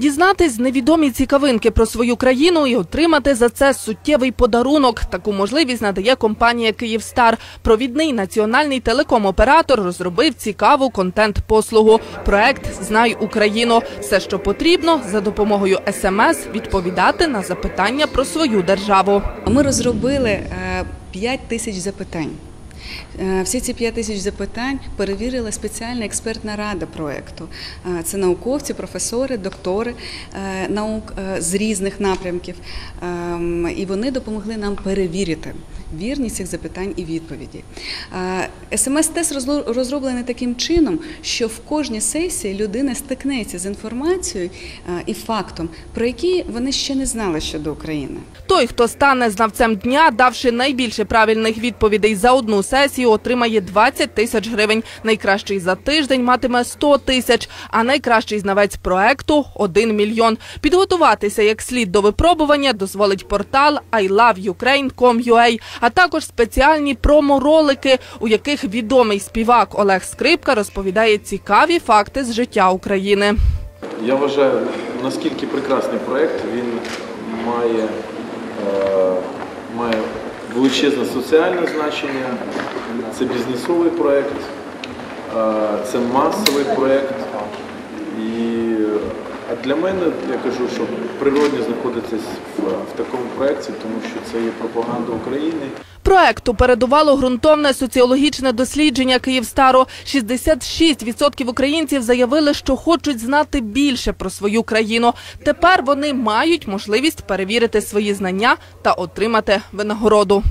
Дізнатись невідомі цікавинки про свою країну і отримати за це суттєвий подарунок. Таку можливість надає компанія Київстар. Провідний національний телеком-оператор розробив цікаву контент-послугу. Проект Знай Україну. Все, що потрібно, за допомогою смс відповідати на запитання про свою державу. Ми розробили 5 тисяч запитань. Е, Всі ці 5 тисяч запитань перевірила спеціальна експертна рада проекту. Е, Це науковці, професори, доктори е, наук з різних напрямків. Ем, І вони допомогли нам перевірити вірність цих запитань і відповіді. СМС-тест розло- розроблений таким чином, що в кожній сесії людина стикнеться з інформацією е, і фактом, про які вони ще не знали щодо України. Той, хто стане знавцем дня, давши найбільше правильних відповідей за одну сесію, отримає 20 тисяч гривень. Найкращий за тиждень матиме 100 тисяч, а найкращий знавець проекту – 1 мільйон. Підготуватися як слід до випробування дозволить портал iloveukraine.com.ua, а також спеціальні промо-ролики, у яких відомий співак Олег Скрипка розповідає цікаві факти з життя України. Я вважаю, наскільки прекрасний проєкт, він має, е, має величезне соціальне значення, це бізнесовий проєкт, е, це масовий проєкт. Для мене, я кажу, що природно знаходитись в, в такому проєкті, тому що це є пропаганда України. Проекту передувало ґрунтовне соціологічне дослідження Київстару. 66% українців заявили, що хочуть знати більше про свою країну. Тепер вони мають можливість перевірити свої знання та отримати винагороду.